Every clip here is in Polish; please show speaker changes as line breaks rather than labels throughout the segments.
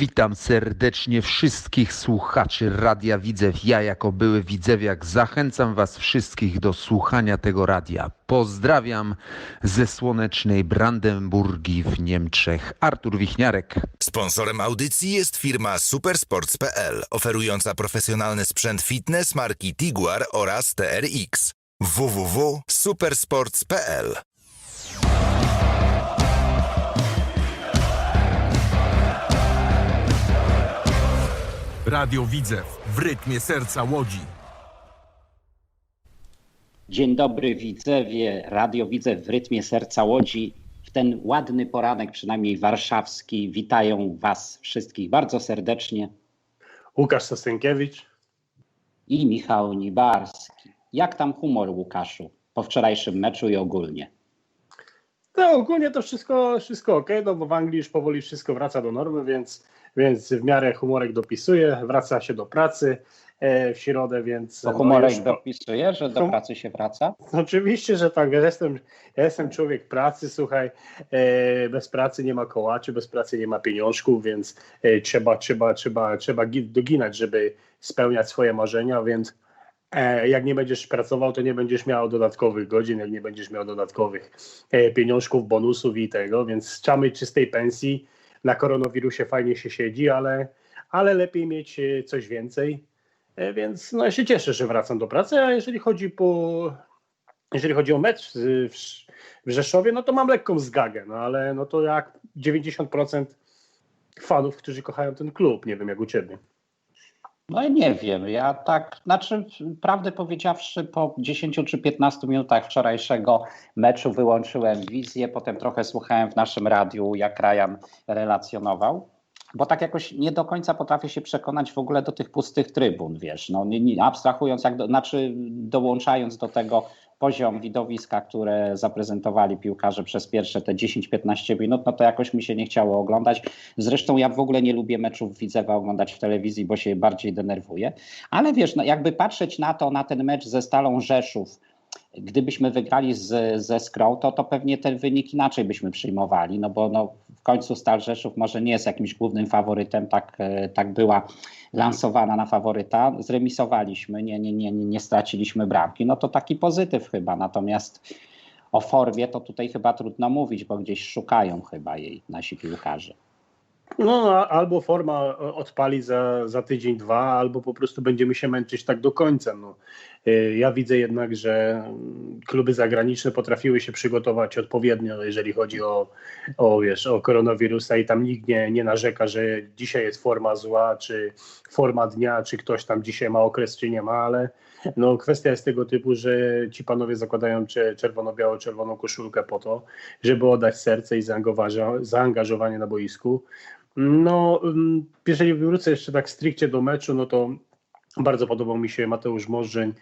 Witam serdecznie wszystkich słuchaczy Radia Widzew. Ja jako były widzewiak zachęcam was wszystkich do słuchania tego radia. Pozdrawiam ze słonecznej Brandenburgii w Niemczech. Artur Wichniarek.
Sponsorem audycji jest firma Supersports.pl, oferująca profesjonalny sprzęt fitness marki Tiguar oraz TRX. www.supersports.pl
Radio Widzew w rytmie serca Łodzi.
Dzień dobry widzewie, Radio Widzew w rytmie serca Łodzi. W ten ładny poranek, przynajmniej warszawski, witają Was wszystkich bardzo serdecznie
Łukasz Sosenkiewicz.
i Michał Nibarski. Jak tam humor, Łukaszu, po wczorajszym meczu i ogólnie?
No ogólnie to wszystko, wszystko ok, no bo w Anglii już powoli wszystko wraca do normy, więc, więc w miarę humorek dopisuje, wraca się do pracy e, w środę, więc...
To
no,
humorek
już-
dopisuje, że do pracy się wraca?
Oczywiście, że tak. Ja jestem, ja jestem człowiek pracy, słuchaj, e, bez pracy nie ma kołaczy, bez pracy nie ma pieniążków, więc e, trzeba, trzeba, trzeba, trzeba gi- doginać, żeby spełniać swoje marzenia, więc jak nie będziesz pracował, to nie będziesz miał dodatkowych godzin, jak nie będziesz miał dodatkowych pieniążków, bonusów i tego, więc trzeba mieć czystej pensji. Na koronawirusie fajnie się siedzi, ale, ale lepiej mieć e, coś więcej. E, Więc no, ja się cieszę, że wracam do pracy, a jeżeli chodzi po, jeżeli chodzi o mecz w Rzeszowie, no to mam lekką zgagę, no ale no to jak 90% fanów, którzy kochają ten klub, nie wiem jak u ciebie.
No nie wiem, ja tak, znaczy prawdę powiedziawszy po 10 czy 15 minutach wczorajszego meczu wyłączyłem wizję, potem trochę słuchałem w naszym radiu, jak Ryan relacjonował, bo tak jakoś nie do końca potrafię się przekonać w ogóle do tych pustych trybun, wiesz, no nie, nie, abstrahując, jak do, znaczy dołączając do tego poziom widowiska, które zaprezentowali piłkarze przez pierwsze te 10-15 minut, no to jakoś mi się nie chciało oglądać. Zresztą ja w ogóle nie lubię meczów Widzewa oglądać w telewizji, bo się bardziej denerwuję. Ale wiesz, no jakby patrzeć na to, na ten mecz ze Stalą Rzeszów, gdybyśmy wygrali z, ze Skrą, to, to pewnie ten wynik inaczej byśmy przyjmowali, no bo no, w końcu Stal Rzeszów może nie jest jakimś głównym faworytem, tak, tak była lansowana na faworyta. Zremisowaliśmy, nie, nie, nie, nie, straciliśmy bramki, no to taki pozytyw chyba. Natomiast o formie to tutaj chyba trudno mówić, bo gdzieś szukają chyba jej nasi piłkarze.
No albo forma odpali za, za tydzień, dwa, albo po prostu będziemy się męczyć tak do końca. No. Y, Ja widzę jednak, że mm, kluby zagraniczne potrafiły się przygotować odpowiednio, jeżeli chodzi o, o, wiesz, o koronawirusa i tam nikt nie, nie narzeka, że dzisiaj jest forma zła, czy forma dnia, czy ktoś tam dzisiaj ma okres, czy nie ma, ale no, kwestia jest tego typu, że ci panowie zakładają cze- czerwono-biało-czerwoną koszulkę po to, żeby oddać serce i zaangażowa- zaangażowanie na boisku. No, ym, jeżeli wrócę jeszcze tak stricte do meczu, no to bardzo podobał mi się Mateusz Możdżeń.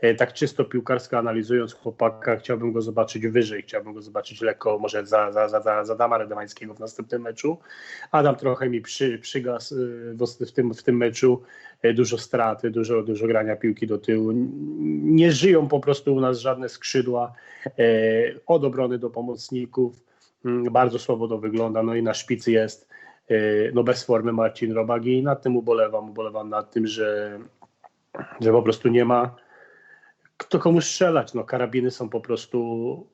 E, Tak czysto piłkarsko analizując chłopaka, chciałbym go zobaczyć wyżej, chciałbym go zobaczyć lekko, może za, za, za, za, za Dama Redemańskiego w następnym meczu. Adam trochę mi przy, przygasł y, w, tym, w tym meczu. E, Dużo straty, dużo, dużo grania piłki do tyłu. Nie żyją po prostu u nas żadne skrzydła e, od obrony do pomocników. Mm, Bardzo słabo to wygląda. No i na szpicy jest e, no bez formy Marcin Robak i nad tym ubolewam. Ubolewam nad tym, że, że po prostu nie ma kto komu strzelać. No, karabiny są po prostu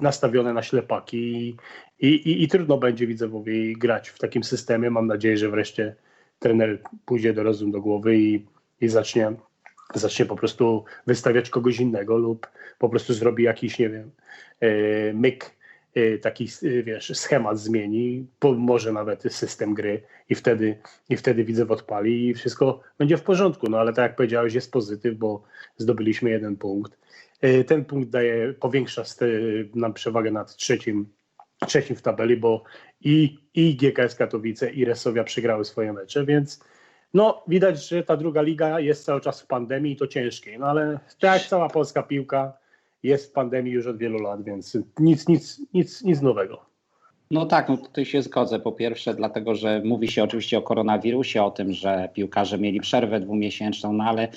nastawione na ślepaki i, i, i trudno będzie Widzewowi grać w takim systemie. Mam nadzieję, że wreszcie trener pójdzie do rozum do głowy i, i zacznie, zacznie po prostu wystawiać kogoś innego lub po prostu zrobi jakiś, nie wiem, e, myk, taki, e, wiesz, schemat zmieni, może nawet system gry i wtedy, i wtedy Widzew odpali i wszystko będzie w porządku. No ale tak jak powiedziałeś, jest pozytyw, bo zdobyliśmy jeden punkt. E, Ten punkt daje, powiększa nam przewagę nad trzecim, trzecim w tabeli, bo i, i GKS Katowice, i Resowia przegrały swoje mecze, więc no widać, że ta druga liga jest cały czas w pandemii i to ciężkiej, no ale tak jak cała polska piłka jest w pandemii już od wielu lat, więc nic, nic, nic, nic nowego.
No tak, no tutaj się zgodzę. Po pierwsze, dlatego, że mówi się oczywiście o koronawirusie, o tym, że piłkarze mieli przerwę dwumiesięczną, no ale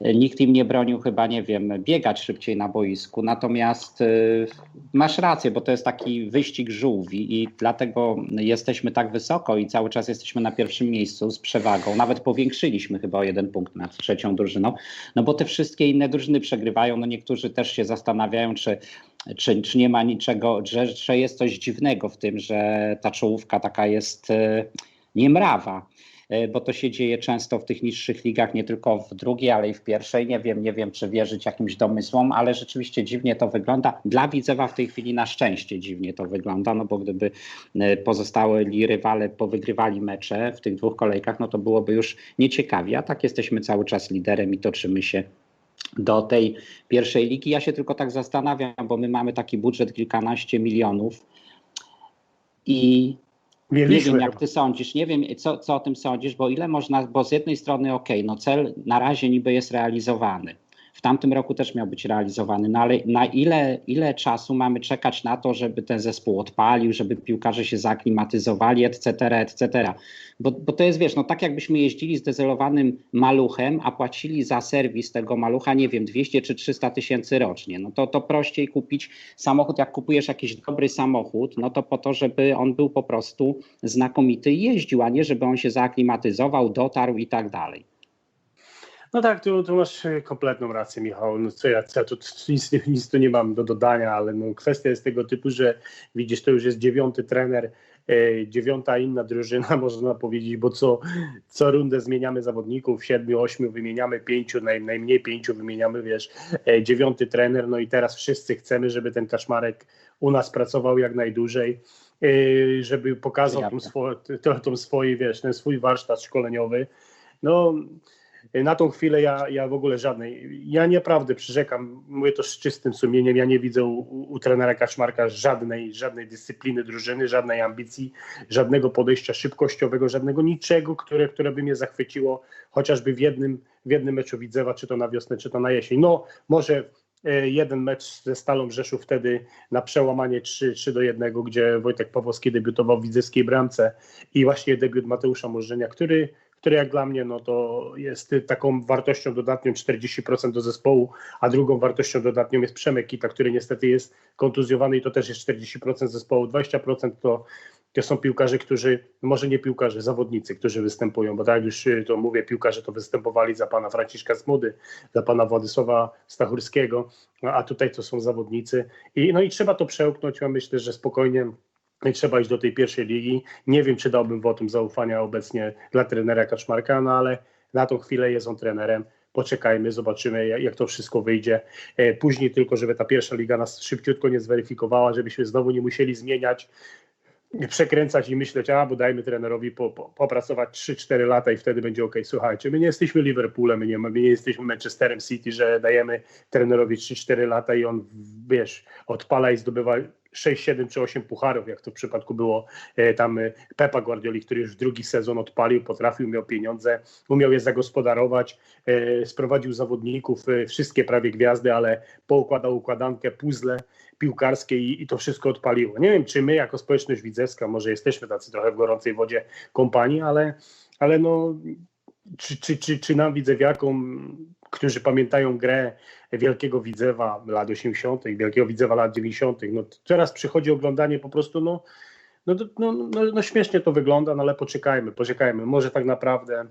Nikt im nie bronił chyba, nie wiem, biegać szybciej na boisku. Natomiast y, masz rację, bo to jest taki wyścig żółwi i dlatego jesteśmy tak wysoko i cały czas jesteśmy na pierwszym miejscu z przewagą. Nawet powiększyliśmy chyba o jeden punkt nad trzecią drużyną, no bo te wszystkie inne drużyny przegrywają. No niektórzy też się zastanawiają, czy, czy, czy nie ma niczego, że, że jest coś dziwnego w tym, że ta czołówka taka jest y, niemrawa bo to się dzieje często w tych niższych ligach, nie tylko w drugiej, ale i w pierwszej. Nie wiem, nie wiem, czy wierzyć jakimś domysłom, ale rzeczywiście dziwnie to wygląda. Dla Widzewa w tej chwili na szczęście dziwnie to wygląda, no bo gdyby e, pozostali rywale powygrywali mecze w tych dwóch kolejkach, no to byłoby już nieciekawie, a tak jesteśmy cały czas liderem i toczymy się do tej pierwszej ligi. Ja się tylko tak zastanawiam, bo my mamy taki budżet kilkanaście milionów i nie
Mieliśmy
wiem, jak ty sądzisz, nie wiem, co, co o tym sądzisz, bo ile można, bo z jednej strony, okej, no cel na razie niby jest realizowany. W tamtym roku też miał być realizowany, no ale na ile, ile czasu mamy czekać na to, żeby ten zespół odpalił, żeby piłkarze się zaklimatyzowali, etc., etc. Bo, bo to jest, wiesz, no tak jakbyśmy jeździli z dezelowanym maluchem, a płacili za serwis tego malucha, nie wiem, 200 czy 300 tysięcy rocznie. No to, to prościej kupić samochód, jak kupujesz jakiś dobry samochód, no to po to, żeby on był po prostu znakomity i jeździł, a nie żeby on się zaaklimatyzował, dotarł i tak dalej.
No tak, tu, tu masz e, kompletną rację, Michał. No co ja, co ja tu nic, nic tu nie mam do dodania, ale no, kwestia jest tego typu, że widzisz, to już jest dziewiąty trener, e, dziewiąta inna drużyna, można powiedzieć, bo co, co rundę zmieniamy zawodników, siedmiu, ośmiu wymieniamy, pięciu, naj, najmniej pięciu wymieniamy, wiesz, e, dziewiąty trener, no i teraz wszyscy chcemy, żeby ten Kaszmarek u nas pracował jak najdłużej, e, żeby pokazał tą, swo, to, tą swoje, wiesz, ten swój warsztat szkoleniowy. No, na tą chwilę ja, ja w ogóle żadnej, ja naprawdę przyrzekam, mówię to z czystym sumieniem, ja nie widzę u, u trenera Kaczmarka żadnej, żadnej dyscypliny drużyny, żadnej ambicji, żadnego podejścia szybkościowego, żadnego niczego, które, które by mnie zachwyciło, chociażby w jednym, w jednym meczu Widzewa, czy to na wiosnę, czy to na jesień. No może e, jeden mecz ze Stalą Rzeszów wtedy na przełamanie 3, 3 do 1, gdzie Wojtek Pawłowski debiutował w widzewskiej bramce i właśnie debiut Mateusza Możenia, który który jak dla mnie no to jest taką wartością dodatnią 40% do zespołu, a drugą wartością dodatnią jest Przemek Kita, który niestety jest kontuzjowany i to też jest 40% zespołu, 20% to, to są piłkarze, którzy, może nie piłkarze, zawodnicy, którzy występują, bo tak jak już y, to mówię, piłkarze to występowali za pana Franciszka Smudy, za pana Władysława Stachurskiego, no, a tutaj to są zawodnicy. I no i trzeba to przełknąć, ja myślę, że spokojnie i trzeba iść do tej pierwszej ligi. Nie wiem, czy dałbym wotum zaufania obecnie dla trenera Kaczmarka, no ale na tą chwilę jest on trenerem. Poczekajmy, zobaczymy, jak, to wszystko wyjdzie. E, Później tylko, żeby ta pierwsza liga nas szybciutko nie zweryfikowała, żebyśmy znowu nie musieli zmieniać, przekręcać i myśleć, a bo dajmy trenerowi po, po, popracować 3-4 lata i wtedy będzie ok. Słuchajcie, my nie jesteśmy Liverpoolem, my nie, my nie jesteśmy Manchesterem City, że dajemy trenerowi 3-4 lata i on, wiesz, odpala i zdobywa 6, 7 czy 8 pucharów, jak to w przypadku było e, tam e, Pepa Guardioli, który już drugi sezon odpalił, potrafił, miał pieniądze, umiał je zagospodarować, e, sprowadził zawodników, wszystkie prawie gwiazdy, ale poukładał układankę, puzzle piłkarskie i, i to wszystko odpaliło. Nie wiem, czy my jako społeczność widzewska, może jesteśmy tacy trochę w gorącej wodzie kompanii, ale, ale no, czy, czy, czy, czy nam widzewiakom, którzy pamiętają grę Wielkiego Widzewa lat 80., Wielkiego Widzewa lat 90., no teraz przychodzi oglądanie po prostu, no, no, no, no, no śmiesznie to wygląda, no ale poczekajmy, poczekajmy. Może tak naprawdę,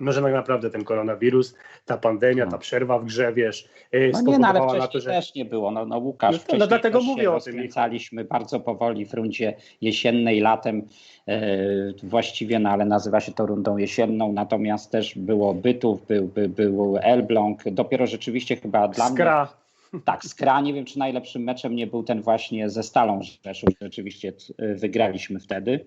może tak naprawdę ten koronawirus, ta pandemia,
No.
ta przerwa w grze, wiesz, e,
No nie, no ale wcześniej
na to, że...
też nie było. No, no Łukasz,
No no dlatego mówię o tym,
bardzo powoli w rundzie jesiennej, latem e, właściwie, no ale nazywa się to rundą jesienną, natomiast też było Bytów, był, był, był Elbląg, dopiero rzeczywiście chyba dla mnie...
Skra,
Tak, Skra, nie wiem czy najlepszym meczem nie był ten właśnie ze Stalą Rzeszów, rzeczywiście t- wygraliśmy wtedy.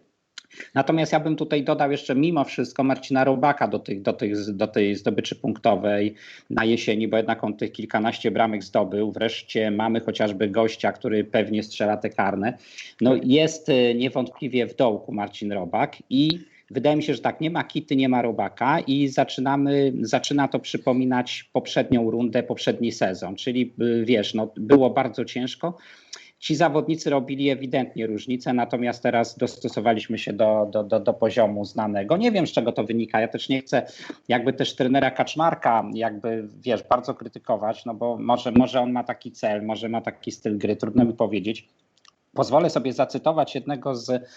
Natomiast ja bym tutaj dodał jeszcze mimo wszystko Marcina Robaka do, tych, do, tych, do tej zdobyczy punktowej na jesieni, bo jednak on tych kilkanaście bramek zdobył. Wreszcie mamy chociażby gościa, który pewnie strzela te karne. No jest y, niewątpliwie w dołku Marcin Robak i wydaje mi się, że tak, nie ma Kity, nie ma Robaka i zaczynamy, zaczyna to przypominać poprzednią rundę, poprzedni sezon, czyli y, wiesz, no, było bardzo ciężko. Ci zawodnicy robili ewidentnie różnicę, natomiast teraz dostosowaliśmy się do, do, do, do poziomu znanego. Nie wiem, z czego to wynika. Ja też nie chcę jakby też trenera Kaczmarka jakby, wiesz, bardzo krytykować, no bo może, może on ma taki cel, może ma taki styl gry, trudno mi powiedzieć. Pozwolę sobie zacytować jednego z,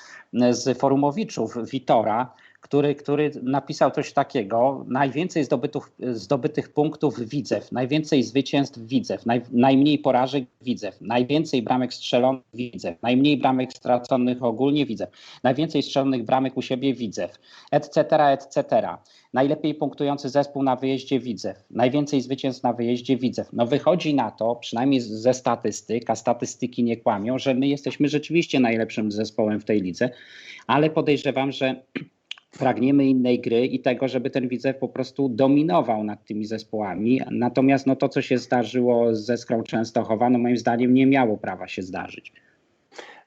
z forumowiczów, Witora, który, który napisał coś takiego. Najwięcej zdobytych, zdobytych punktów widzew, najwięcej zwycięstw widzew, naj, najmniej porażek widzew, najwięcej bramek strzelonych widzew, najmniej bramek straconych ogólnie widzew, najwięcej strzelonych bramek u siebie widzew, etc., etc. Najlepiej punktujący zespół na wyjeździe widzew, najwięcej zwycięstw na wyjeździe widzew. No wychodzi na to, przynajmniej ze statystyk, a statystyki nie kłamią, że my jesteśmy rzeczywiście najlepszym zespołem w tej lidze, ale podejrzewam, że pragniemy innej gry i tego, żeby ten widzew po prostu dominował nad tymi zespołami. Natomiast no, to, co się zdarzyło ze Skrą Częstochowa, no moim zdaniem nie miało prawa się zdarzyć.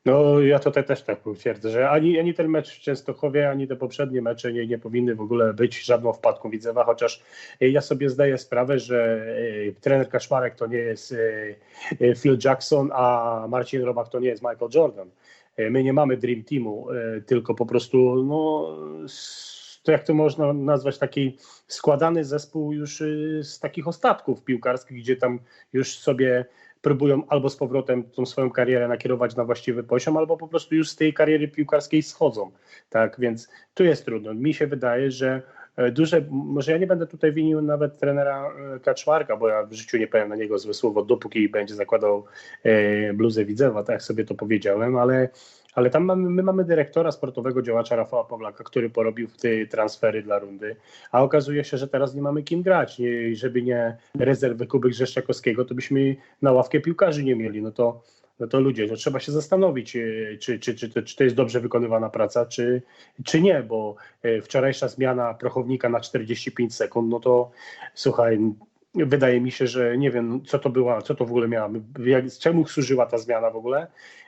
No ja tutaj też tak twierdzę, że ani, ani ten mecz w Częstochowie, ani te poprzednie mecze nie, nie powinny w ogóle być żadną wpadką Widzewa, chociaż e, ja sobie zdaję sprawę, że e, trener Kaszmarek to nie jest e, Phil Jackson, a Marcin Robak to nie jest Michael Jordan. E, My nie mamy Dream Teamu, e, tylko po prostu no, to jak to można nazwać, taki składany zespół już e, z takich ostatków piłkarskich, gdzie tam już sobie próbują albo z powrotem tą swoją karierę nakierować na właściwy poziom, albo po prostu już z tej kariery piłkarskiej schodzą. Tak, więc tu jest trudno. Mi się wydaje, że duże, może ja nie będę tutaj winił nawet trenera e, Kaczmarka, bo ja w życiu nie powiem na niego złe słowo, dopóki będzie zakładał e, bluzę Widzewa, tak sobie to powiedziałem, ale ale tam mamy, my mamy dyrektora sportowego działacza Rafała Pawlaka, który porobił te transfery dla rundy, a okazuje się, że teraz nie mamy kim grać. Nie, żeby nie rezerwy Kuby Grzeszczakowskiego, to byśmy na ławkę piłkarzy nie mieli. No to, no to ludzie, to trzeba się zastanowić, e, czy, czy, czy, czy to jest dobrze wykonywana praca, czy, czy nie, bo e, wczorajsza zmiana prochownika na 45 sekund, no to słuchaj, wydaje mi się, że nie wiem, co to była, co to w ogóle miała, jak, czemu służyła ta zmiana w ogóle.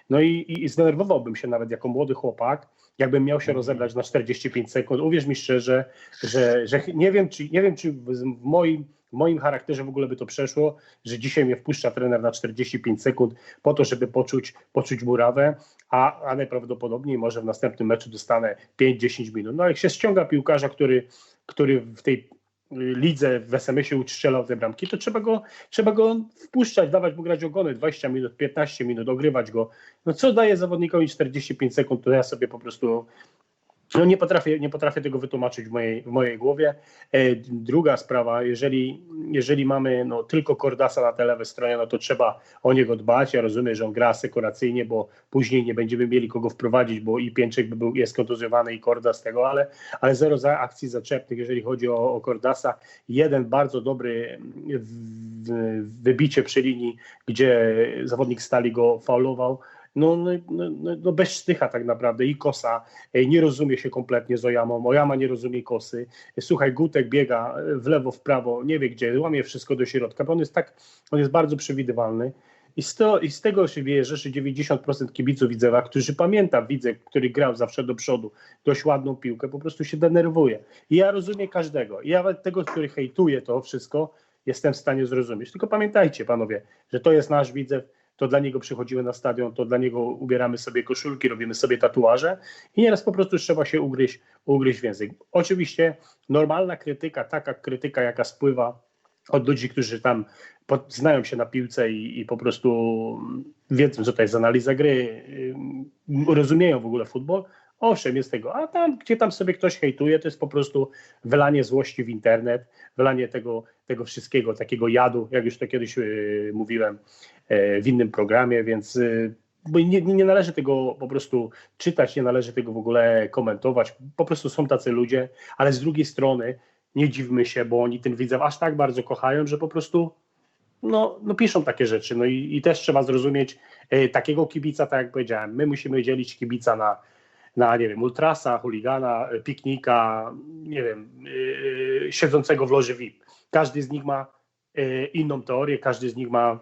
No i, i, i zdenerwowałbym się nawet jako młody chłopak, jakbym miał się rozebrać na 45 sekund. Uwierz mi szczerze, że, że nie wiem, czy, nie wiem, czy w, moim w moim charakterze w ogóle by to przeszło, że dzisiaj mnie wpuszcza trener na 45 sekund po to, żeby poczuć, poczuć murawę, a, a najprawdopodobniej może w następnym meczu dostanę 5-10 minut. No jak się ściąga piłkarza, który, który w tej lidze w SMS-ie ustrzelał te bramki, to trzeba go, trzeba go wpuszczać, dawać mu grać ogony 20 minut, 15 minut, ogrywać go. No co daje zawodnikowi 45 sekund, to ja sobie po prostu no nie potrafię, nie potrafię tego wytłumaczyć w mojej, w mojej głowie. E, druga sprawa, jeżeli, jeżeli mamy no, tylko Kordasa na tej lewej stronie, no to trzeba o niego dbać. Ja rozumiem, że on gra asekuracyjnie, bo później nie będziemy mieli kogo wprowadzić, bo i Pięczek by był, jest kontuzjowany i Korda z tego, ale, ale zero za akcji zaczepnych, jeżeli chodzi o, o Kordasa. Jeden bardzo dobry w, wybicie przy linii, gdzie zawodnik Stali go faulował no, no, no, no bez sztycha tak naprawdę i Kosa e, nie rozumie się kompletnie z Ojamą, Ojama nie rozumie Kosy, słuchaj, Gutek biega w lewo, w prawo, nie wie gdzie, łamie wszystko do środka, bo on jest tak, on jest bardzo przewidywalny i z, to, i z tego się wierzy, że 90% kibiców Widzewa, którzy pamięta Widzek, który grał zawsze do przodu, dość ładną piłkę, po prostu się denerwuje. I ja rozumiem każdego. I ja tego, który hejtuje to wszystko, jestem w stanie zrozumieć. Tylko pamiętajcie, panowie, że to jest nasz Widzew, to dla niego przychodzimy na stadion, to dla niego ubieramy sobie koszulki, robimy sobie tatuaże i nieraz po prostu trzeba się ugryźć, ugryźć w język. Oczywiście normalna krytyka, taka krytyka, jaka spływa od ludzi, którzy tam pod, znają się na piłce i, i, po prostu wiedzą, co to jest analiza gry, yy, rozumieją w ogóle futbol, Owszem, jest tego, a tam, gdzie tam sobie ktoś hejtuje, to jest po prostu wylanie złości w internet, wylanie tego, tego wszystkiego, takiego jadu, jak już to kiedyś yy, mówiłem w innym programie, więc yy, bo nie, nie należy tego po prostu czytać, nie należy tego w ogóle komentować. Po prostu są tacy ludzie, ale z drugiej strony nie dziwmy się, bo oni ten widzew aż tak bardzo kochają, że po prostu no, no piszą takie rzeczy. No i, i też trzeba zrozumieć e, takiego kibica, tak jak powiedziałem, my musimy dzielić kibica na, na nie wiem, ultrasa, chuligana, e, piknika, nie wiem, e, siedzącego w loży VIP. Każdy z nich ma e, inną teorię, każdy z nich ma e,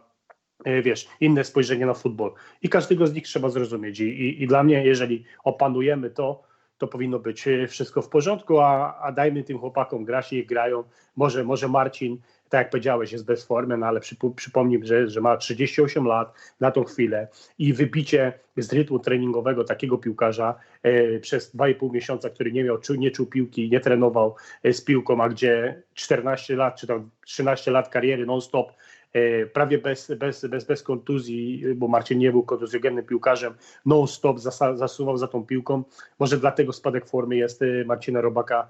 wiesz, inne spojrzenie na futbol. I każdego z nich trzeba zrozumieć. I, i, i dla mnie, jeżeli opanujemy to, to powinno być e, wszystko w porządku, a, a dajmy tym chłopakom grać, niech grają. Może, może Marcin, tak jak powiedziałeś, jest bez formy, no ale przypo, przypomnij, że, że ma 38 lat na tą chwilę i wybicie z rytmu treningowego takiego piłkarza e, przez 2,5 miesiąca, który nie miał, czu- nie czuł piłki, nie trenował e, z piłką, a gdzie 14 lat czy tam 13 lat kariery non-stop e, prawie bez, bez, bez, bez kontuzji, bo Marcin nie był kontuzjogennym piłkarzem, non-stop zasuwał za tą piłką. Może dlatego spadek formy jest e, Marcina Robaka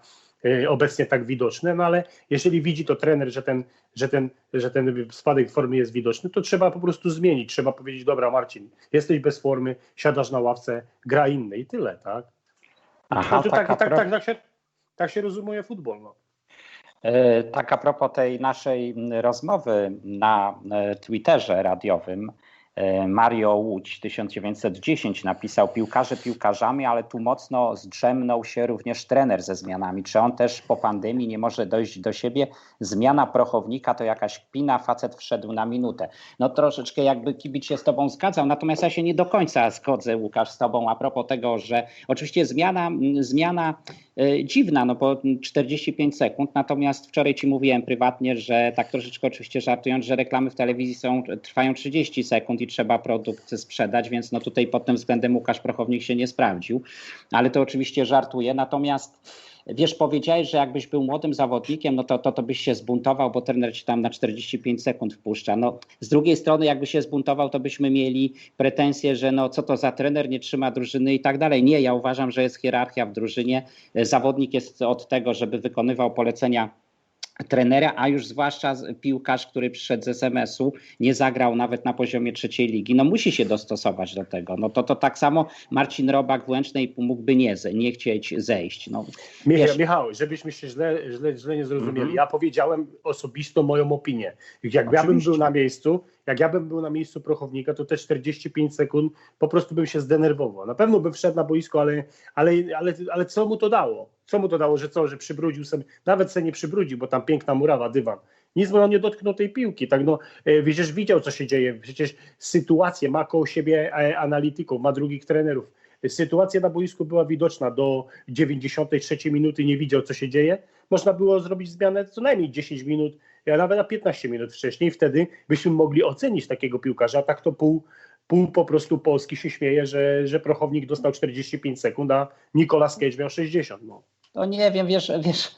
obecnie tak widoczny, no ale jeżeli widzi to trener, że ten, że, ten, że ten spadek formy jest widoczny, to trzeba po prostu zmienić. Trzeba powiedzieć, dobra Marcin, jesteś bez formy, siadasz na ławce, gra inny i tyle, tak?
Aha,
no, to
tak,
tak, tak,
pro-
tak, tak, się, tak się rozumuje futbol. No.
E, Tak a propos tej naszej rozmowy na e, Twitterze radiowym, e, Mario Łódź 1910 napisał piłkarze piłkarzami, ale tu mocno zdrzemnął się również trener ze zmianami. Czy on też po pandemii nie może dojść do siebie? Zmiana prochownika to jakaś kpina, facet wszedł na minutę. No troszeczkę jakby kibic się z tobą zgadzał, natomiast ja się nie do końca zgodzę Łukasz z tobą a propos tego, że oczywiście zmiana, m, zmiana e, dziwna, no bo 45 sekund, natomiast wczoraj ci mówiłem prywatnie, że tak troszeczkę oczywiście żartując, że reklamy w telewizji są, trwają 30 sekund i trzeba produkt sprzedać, więc no tutaj pod tym względem Łukasz Prochownik się nie sprawdził, ale to oczywiście żartuję, natomiast Wiesz, powiedziałeś, że jakbyś był młodym zawodnikiem, no to, to, to byś się zbuntował, bo trener ci tam na 45 sekund wpuszcza. No, z drugiej strony, jakby się zbuntował, to byśmy mieli pretensje, że no co to za trener, nie trzyma drużyny i tak dalej. Nie, ja uważam, że jest hierarchia w drużynie. Zawodnik jest od tego, żeby wykonywał polecenia trenera, a już zwłaszcza piłkarz, który przyszedł z SMS-u, nie zagrał nawet na poziomie trzeciej ligi, no musi się dostosować do tego. No to, to tak samo Marcin Robak w Łęcznej mógłby nie, nie chcieć zejść. No,
Michał,
Wiesz-
Michał, żebyśmy się źle, źle, źle nie zrozumieli.
Mhm.
Ja powiedziałem osobistą moją opinię. Jak ja był na miejscu, jak ja bym był na miejscu prochownika, to te 45 sekund po prostu bym się zdenerwował. Na pewno bym wszedł na boisko, ale, ale, ale, ale co mu to dało? Co mu to dało, że co, że przybrudził sobie, nawet sobie nie przybrudził, bo tam piękna murawa, dywan. Nic mu nie dotknął tej piłki. Tak no, e, przecież widział, co się dzieje. Przecież sytuację ma koło siebie e, analityków, ma drugich trenerów. Sytuacja na boisku była widoczna do 93 minuty, nie widział, co się dzieje. Można było zrobić zmianę co najmniej 10 minut, a nawet na 15 minut wcześniej. Wtedy byśmy mogli ocenić takiego piłkarza. Tak to pół, pół po prostu Polski się śmieje, że, że Prochownik dostał 45 sekund, a Nicolas Cage miał 60. No.
to nie wiem, wiesz, wiesz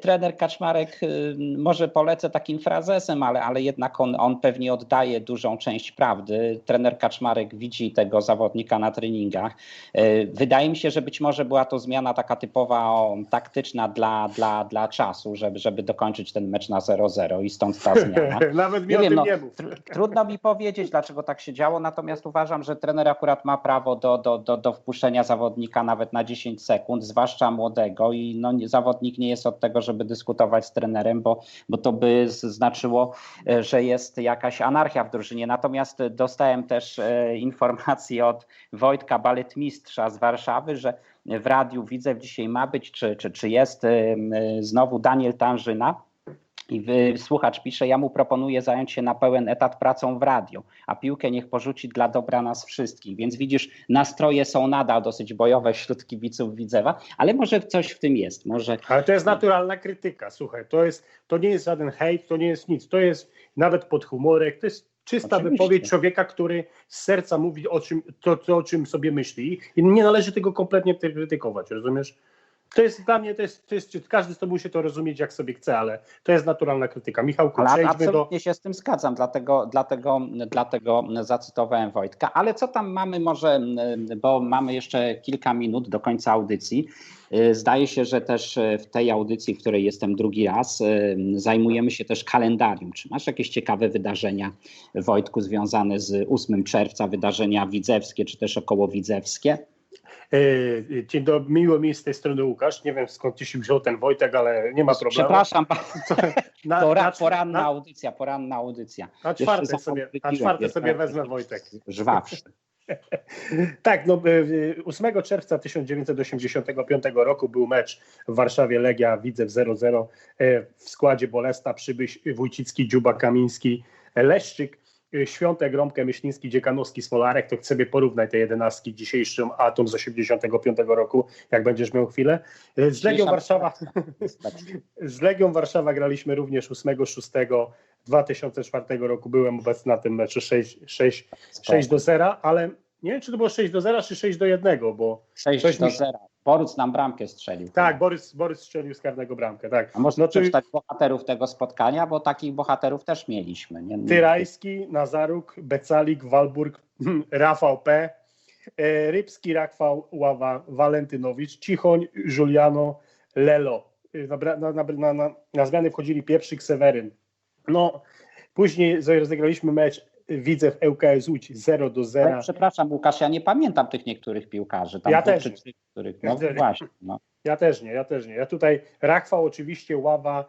trener Kaczmarek, y, może polecę takim frazesem, ale, ale jednak on, on pewnie oddaje dużą część prawdy. Trener Kaczmarek widzi tego zawodnika na treningach. E, wydaje mi się, że być może była to zmiana taka typowa o, taktyczna dla, dla, dla czasu, żeby, żeby dokończyć ten mecz na 0-0 i stąd ta zmiana.
Nawet mi
Nie
o
wiem, no,
nie
tr- trudno mi powiedzieć, dlaczego tak się działo, natomiast uważam, że trener akurat ma prawo do, do, do, do wpuszczenia zawodnika nawet na 10 sekund, zwłaszcza młodego i no, nie- zawodnik nie jest od tego, żeby dyskutować z trenerem, bo, bo to by znaczyło, e, że jest jakaś anarchia w drużynie. Natomiast dostałem też e, informację od Wojtka Baletmistrza z Warszawy, że w radiu Widzew dzisiaj ma być, czy, czy, czy jest e, znowu Daniel Tanżyna, i wy, słuchacz pisze, ja mu proponuję zająć się na pełen etat pracą w radio, a piłkę niech porzuci dla dobra nas wszystkich. Więc widzisz, nastroje są nadal dosyć bojowe wśród kibiców Widzewa, ale może coś w tym jest. Może
Ale to jest naturalna krytyka. Słuchaj, to, jest, to nie jest żaden hejt, to nie jest nic. To jest nawet pod humorek, to jest czysta
Oczywiście.
wypowiedź człowieka, który z serca mówi o czym, to, to, o czym sobie myśli i nie należy tego kompletnie krytykować, rozumiesz? To jest dla mnie, to jest, to jest, każdy z to musi to rozumieć jak sobie chce, ale to jest naturalna krytyka. Michałku,
Ale
przejdźmy do...
absolutnie się z tym zgadzam, dlatego, dlatego, dlatego zacytowałem Wojtka. Ale co tam mamy może, bo mamy jeszcze kilka minut do końca audycji. Zdaje się, że też w tej audycji, w której jestem drugi raz, zajmujemy się też kalendarium. Czy masz jakieś ciekawe wydarzenia, Wojtku, związane z 8 czerwca, wydarzenia widzewskie, czy też okołowidzewskie?
E, Dzień dobry, miło mi z tej strony Łukasz. Nie wiem skąd ci się wziął ten Wojtek, ale nie ma problemu.
Przepraszam,
Na,
pora,
na-
poranna
na-
audycja, poranna audycja.
Na
Jeszcze
czwarte sobie, na
zapomniałem,
czwarte
jest
sobie
tak.
wezmę Wojtek.
Żwawszy.
Tak, no, y, 8 czerwca 1985 roku był mecz w Warszawie Legia Widzew 0-0 e, w składzie Bolesta, Przybyś, Wójcicki, Dziuba, Kamiński, Leszczyk. Y, Świątek, Rąbkę, Myśliński, Dziekanowski, Smolarek, to sobie porównaj te jedenastki dzisiejszym Atom z 85 roku, jak będziesz miał chwilę. Y, Z Legią Warszawa, z Legią Warszawa graliśmy również 8-6 2004 roku. Byłem obecny na tym meczu 6, 6, 6 do 0, ale nie wiem, czy to było 6 do 0, czy 6 do 1, bo
6
Coś
do
mi-
0. Boruc nam bramkę strzelił.
tak, Borys, Borys strzelił z karnego bramkę, tak.
A można
No to
przeczytać bohaterów tego spotkania, bo takich bohaterów też mieliśmy. Nie?
Tyrajski, Nazaruk, Becalik, Walburg, Rafał P., e, Rybski, Rakwał, Ława, Walentynowicz, Cichoń, Juliano, Lelo. E, na, na, na, na, na zmiany wchodzili Pieprzyk, Seweryn. No, później rozegraliśmy mecz Widzew ŁKS Łódź 0 do 0.
Ale Przepraszam, Łukasz, ja nie pamiętam tych niektórych piłkarzy. Tam
Ja też
czy
nie.
trzech, których,
Ja
no
też nie.
właśnie. No.
Ja też nie, ja też nie. Ja tutaj Rachwał oczywiście, Ława,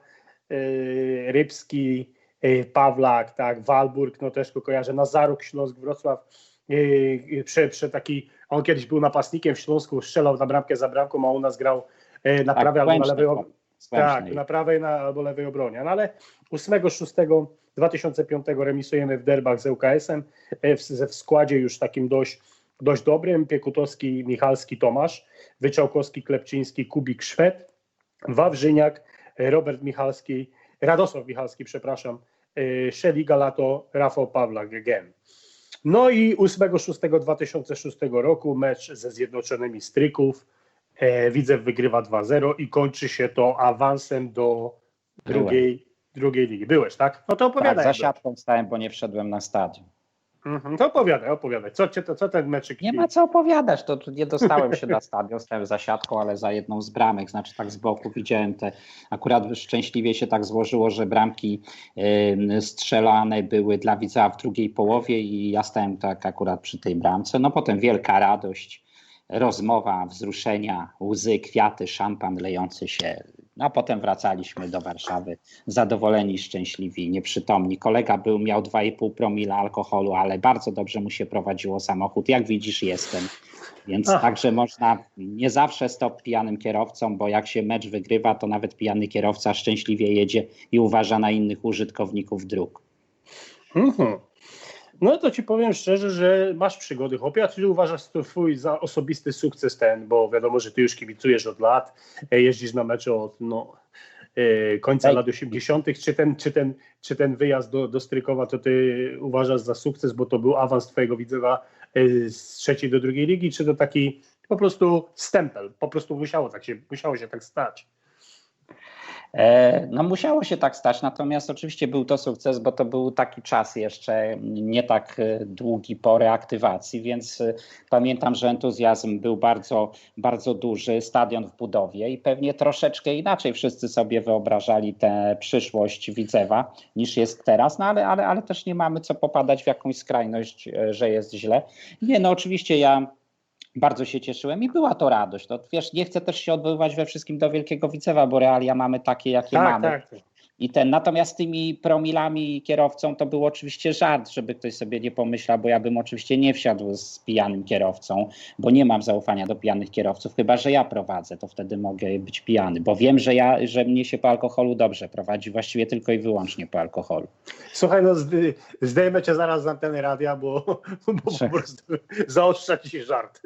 yy, Rybski, yy, Pawlak, tak, Walburg, no też go kojarzę, Nazaruk, Śląsk, Wrocław, yy, taki, on kiedyś był napastnikiem w Śląsku, strzelał na bramkę za bramką, a u nas grał yy, na
Tak,
prawej albo na lewej, ob- tak, na prawej na, albo lewej obronie. No ale 8-6 2005 remisujemy w derbach z ŁKS-em, e, w, w składzie już takim dość, dość dobrym, Piekutowski, Michalski, Tomasz, Wyczałkowski, Klepczyński, Kubik, Szwed, Wawrzyniak, e, Robert Michalski, Radosław Michalski, przepraszam, e, Szeli Galato, Rafał Pawlak, Gen. No i 8-6-2006 roku mecz ze Zjednoczonymi Stryków. Widzew wygrywa 2-0 i kończy się to awansem do drugiej, drugiej ligi. Byłeś, tak? No to
Tak,
opowiadaj.
za
jak
siatką stałem, bo nie wszedłem na stadion.
Mhm, to opowiadaj, opowiadaj. Co, cię, to, co ten meczyk
Nie ma co opowiadać, to nie dostałem się na stadion, stałem za siatką, ale za jedną z bramek, znaczy tak z boku widziałem te, akurat szczęśliwie się tak złożyło, że bramki y, strzelane były dla widza w drugiej połowie i ja stałem tak akurat przy tej bramce, no potem wielka radość, rozmowa, wzruszenia, łzy, kwiaty, szampan lejący się, a potem wracaliśmy do Warszawy zadowoleni, szczęśliwi, nieprzytomni. Kolega był, miał 2,5 promila alkoholu, ale bardzo dobrze mu się prowadziło samochód. Jak widzisz, jestem. Więc
Ach.
także można nie zawsze stop pijanym kierowcą, bo jak się mecz wygrywa, to nawet pijany kierowca szczęśliwie jedzie i uważa na innych użytkowników dróg.
Mhm. No to ci powiem szczerze, że masz przygody, chłopie. A czy uważasz to twój za osobisty sukces ten, bo wiadomo, że ty już kibicujesz od lat, e, jeździsz na mecze od no, e, końca lat 80., czy ten, czy ten, czy ten wyjazd do, do Strykowa to ty uważasz za sukces, bo to był awans twojego widzewa e, z trzeciej do drugiej ligi, czy to taki po prostu stempel, po prostu musiało, tak się, musiało się tak stać?
E, No musiało się tak stać, natomiast oczywiście był to sukces, bo to był taki czas jeszcze nie tak e, długi po reaktywacji, więc e, pamiętam, że entuzjazm był bardzo, bardzo duży, stadion w budowie i pewnie troszeczkę inaczej wszyscy sobie wyobrażali tę przyszłość Widzewa niż jest teraz, no ale, ale, ale też nie mamy co popadać w jakąś skrajność, że jest źle. Nie, no oczywiście ja bardzo się cieszyłem i była to radość. No, wiesz, nie chcę też się odwoływać we wszystkim do Wielkiego Wicewa, bo realia mamy takie, jakie
Tak,
mamy.
tak.
I ten, natomiast tymi promilami kierowcą to był oczywiście żart, żeby ktoś sobie nie pomyślał, bo ja bym oczywiście nie wsiadł z pijanym kierowcą, bo nie mam zaufania do pijanych kierowców, chyba że ja prowadzę, to wtedy mogę być pijany, bo wiem, że ja, że mnie się po alkoholu dobrze prowadzi, właściwie tylko i wyłącznie po alkoholu.
Słuchaj, no zdejmę cię zaraz z anteny radia, bo, bo po prostu zaostrza ci się żart.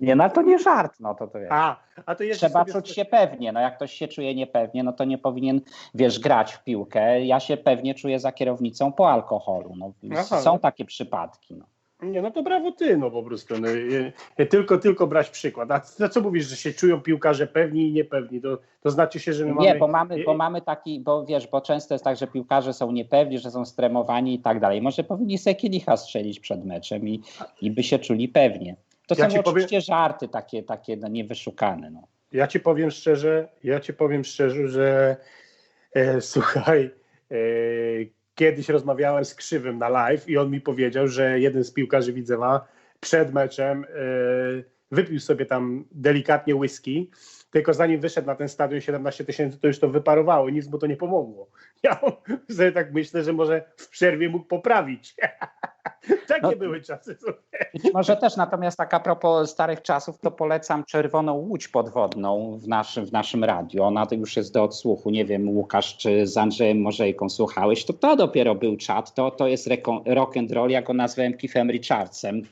Nie, no to nie żart, no to to wiesz.
A, a to jest
Trzeba czuć się pewnie. No jak ktoś się czuje niepewnie, no to nie powinien, wiesz, grać w piłkę. Ja się pewnie czuję za kierownicą po alkoholu. No,
Aha,
są
no.
takie przypadki. No.
Nie, no to brawo ty, no po prostu. No, tylko, tylko brać przykład. A co, co mówisz, że się czują piłkarze pewni i niepewni? To, to znaczy się, że my mamy...
Nie, bo mamy, bo mamy taki, bo wiesz, bo często jest tak, że piłkarze są niepewni, że są stremowani i tak dalej. Może powinni sobie kielicha strzelić przed meczem i, i by się czuli pewnie. To
Ja
są
ci powiem-
oczywiście żarty takie, takie no, niewyszukane. No.
Ja ci powiem szczerze, ja ci powiem szczerze, że e, słuchaj, e, kiedyś rozmawiałem z Krzywym na live i on mi powiedział, że jeden z piłkarzy Widzewa przed meczem e, wypił sobie tam delikatnie whisky, tylko zanim wyszedł na ten stadion 17 tysięcy, to już to wyparowało nic mu to nie pomogło. Ja sobie tak myślę, że może w przerwie mógł poprawić. Takie
No-
były czasy.
Być może też, natomiast tak a propos starych czasów, to polecam Czerwoną Łódź Podwodną w naszym, w naszym radiu. Ona to już jest do odsłuchu. Nie wiem, Łukasz, czy z Andrzejem Morzejką słuchałeś. To to dopiero był czat. To, to jest rock and roll, ja go nazwałem Keithem Richardsem.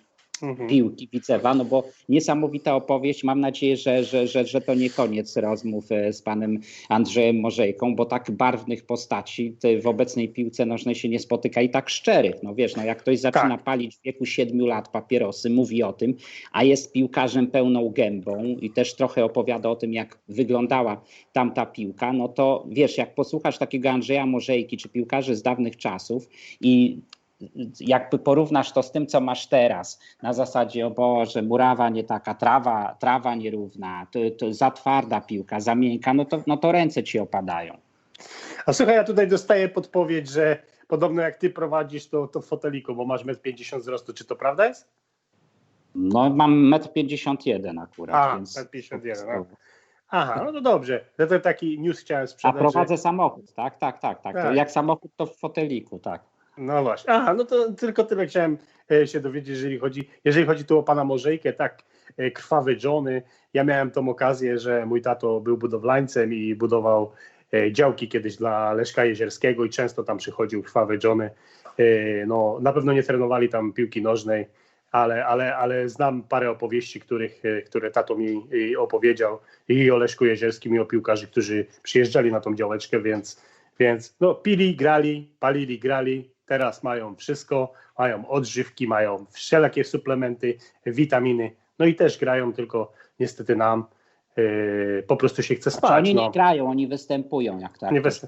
Mhm.
piłki Widzewa, no bo niesamowita opowieść. Mam nadzieję, że, że, że, że to nie koniec rozmów e, z panem Andrzejem Morzejką, bo tak barwnych postaci w obecnej piłce nożnej się nie spotyka i tak szczerych. No wiesz, no jak ktoś zaczyna
Tak.
palić w wieku 7 lat papierosy, mówi o tym, a jest piłkarzem pełną gębą i też trochę opowiada o tym, jak wyglądała tamta piłka, no to wiesz, jak posłuchasz takiego Andrzeja Morzejki czy piłkarzy z dawnych czasów i jakby porównasz to z tym, co masz teraz, na zasadzie, o Boże, murawa nie taka, trawa, trawa nierówna, to, to za twarda piłka, za miękka, no to, no to ręce ci opadają.
A słuchaj, ja tutaj dostaję podpowiedź, że podobno jak ty prowadzisz to, to w foteliku, bo masz 1,50 m wzrostu. Czy to prawda jest?
No mam 1,51 m akurat,
A,
więc...
1,51 m, no. Aha, no to dobrze. Ja to taki news chciałem
A
sprzedać.
prowadzę
że...
samochód, tak, tak, tak, tak.
Tak.
jak samochód, to w foteliku, tak.
No właśnie. Aha, no to tylko tyle chciałem e, się dowiedzieć, jeżeli chodzi, jeżeli chodzi tu o pana Morzejkę, tak, e, krwawy Johnny. Ja miałem tą okazję, że mój tato był budowlańcem i budował e, działki kiedyś dla Leszka Jezierskiego i często tam przychodził krwawy Johnny. No, na pewno nie trenowali tam piłki nożnej, ale, ale, ale znam parę opowieści, których, które tato mi opowiedział i o Leszku Jezierskim i o piłkarzy, którzy przyjeżdżali na tą działeczkę, więc, więc no, pili, grali, palili, grali, teraz mają wszystko, mają odżywki, mają wszelakie suplementy, witaminy, no i też grają, tylko niestety nam yy, po prostu się chce
Znaczy,
spać.
oni
no.
nie grają, oni występują jak tak.
Nie wes-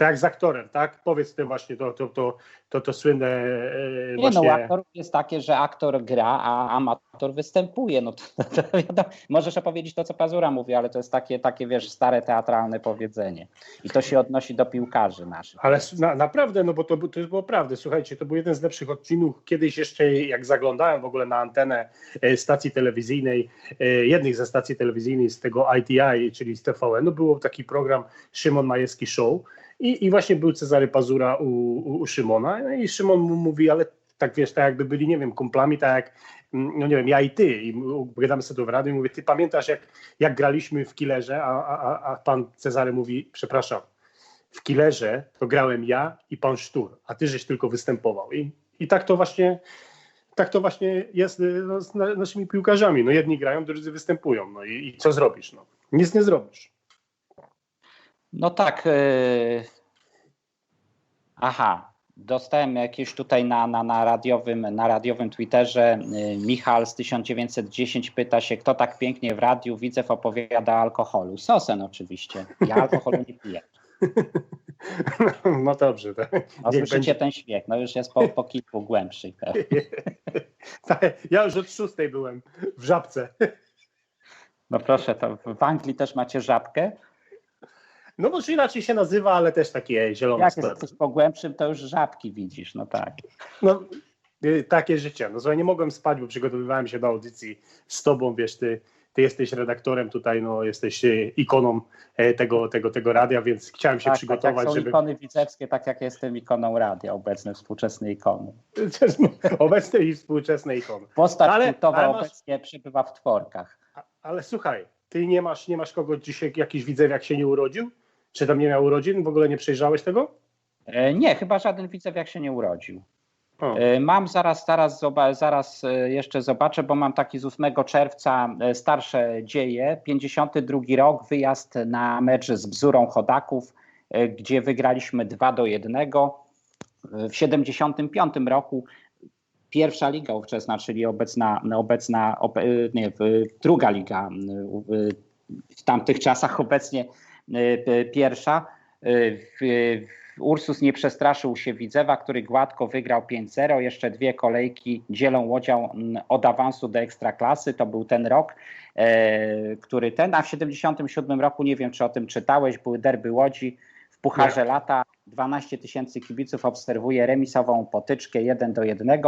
tak jak z aktorem, tak? Powiedz ty właśnie to, to, to, to, to słynne yy,
Nie no,
właśnie...
aktor jest takie, że aktor gra, a amator występuje. No to, to, wiadomo, możesz opowiedzieć to, co Pazura mówi, ale to jest takie, takie, wiesz, stare teatralne powiedzenie. I to się odnosi do piłkarzy naszych.
Ale na, naprawdę, no bo to, to było prawda. Słuchajcie, to był jeden z lepszych odcinków. Kiedyś jeszcze, jak zaglądałem w ogóle na antenę e, stacji telewizyjnej, e, jednej ze stacji telewizyjnej z tego ITI, czyli z TVN, no było taki program Szymon Majewski Show i, i właśnie był Cezary Pazura u, u, u Szymona no i Szymon mu mówi, ale tak wiesz, tak jakby byli, nie wiem, kumplami, tak jak, mm, no nie wiem, ja i ty i gadamy sobie tu w radiu i mówię, ty pamiętasz jak, jak graliśmy w Killerze, a, a, a- pan Cezary mówi, przepraszam, w Killerze to grałem ja i pan Sztur, a ty żeś tylko występował. I, i tak to właśnie tak to właśnie jest y, no, z na, naszymi piłkarzami. No jedni grają, drudzy występują. No i, i co zrobisz? No? Nic nie zrobisz.
No tak. yy, Aha. Dostałem jakieś tutaj na, na, na, radiowym, na radiowym Twitterze. yy, Michal z 1910 pyta się, kto tak pięknie w radiu Widzew opowiada o alkoholu. Sosen oczywiście. Ja alkoholu nie piję.
No dobrze. Tak.
No, słyszycie
będzie.
ten śmiech. No już jest po, po kilku głębszych.
Tak, Ja już od szóstej byłem w żabce.
No proszę, to w Anglii też macie żabkę?
No może inaczej się nazywa, ale też takie zielone
Jak
sklepy.
jesteś po głębszym, to już żabki widzisz. No tak.
No, y, takie życie. No słuchaj, nie mogłem spać, bo przygotowywałem się do audycji z tobą, wiesz, ty, ty jesteś redaktorem tutaj, no jesteś y, ikoną e, tego, tego, tego radia, więc chciałem się
tak, tak
przygotować,
jak są
żeby...
ikony widzewskie, tak jak jestem ikoną radia, obecne współczesne ikony.
Obecne i współczesne ikony.
Postać
Ale-
kultowa
ale masz-
obecnie przebywa w tworkach.
A- Ale słuchaj, ty nie masz, nie masz kogo dzisiaj, jakiś widzew, jak się nie urodził? Czy tam nie miał urodzin? W ogóle nie przejrzałeś tego?
E, Nie, chyba żaden widzew jak się nie urodził.
O.
E, Mam zaraz, zaraz, zaraz e, jeszcze zobaczę, bo mam taki z 8 czerwca starsze dzieje. 52 rok, wyjazd na mecz z Bzurą Chodaków, gdzie wygraliśmy 2 do 1. E, W 75 roku pierwsza liga ówczesna, czyli obecna, obecna obe- nie, druga liga w- tamtych czasach obecnie pierwsza. E, w- Ursus nie przestraszył się Widzewa, który gładko wygrał 5-0. Jeszcze dwie kolejki dzielą łodzią od awansu do ekstraklasy. To był ten rok, e, który ten, a w 77 roku, nie wiem czy o tym czytałeś, były derby Łodzi w Pucharze Lata. 12 tysięcy kibiców obserwuje remisową potyczkę 1 do 1.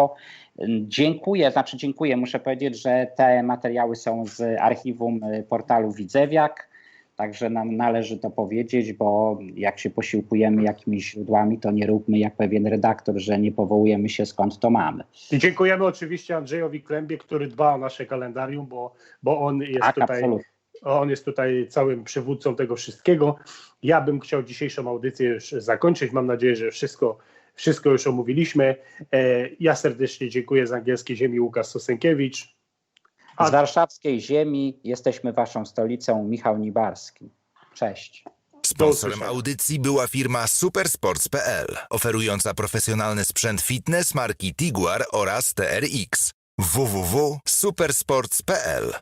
Dziękuję, znaczy dziękuję, muszę powiedzieć, że te materiały są z archiwum y, portalu Widzewiak. Także nam należy to powiedzieć, bo jak się posiłkujemy jakimiś źródłami, to nie róbmy jak pewien redaktor, że nie powołujemy się skąd to mamy.
I dziękujemy oczywiście Andrzejowi Klębie, który dba o nasze kalendarium, bo, bo on jest
Tak,
tutaj
absolutnie.
On jest tutaj całym przywódcą tego wszystkiego. Ja bym chciał dzisiejszą audycję już zakończyć. Mam nadzieję, że wszystko, wszystko już omówiliśmy. E, Ja serdecznie dziękuję z angielskiej ziemi Łukasz Sosenkiewicz. A-
Z warszawskiej ziemi jesteśmy waszą stolicą, Michał Nibarski. Cześć.
Sponsorem audycji była firma supersports.pl, oferująca profesjonalny sprzęt fitness marki Tiguar oraz TRX. www.supersports.pl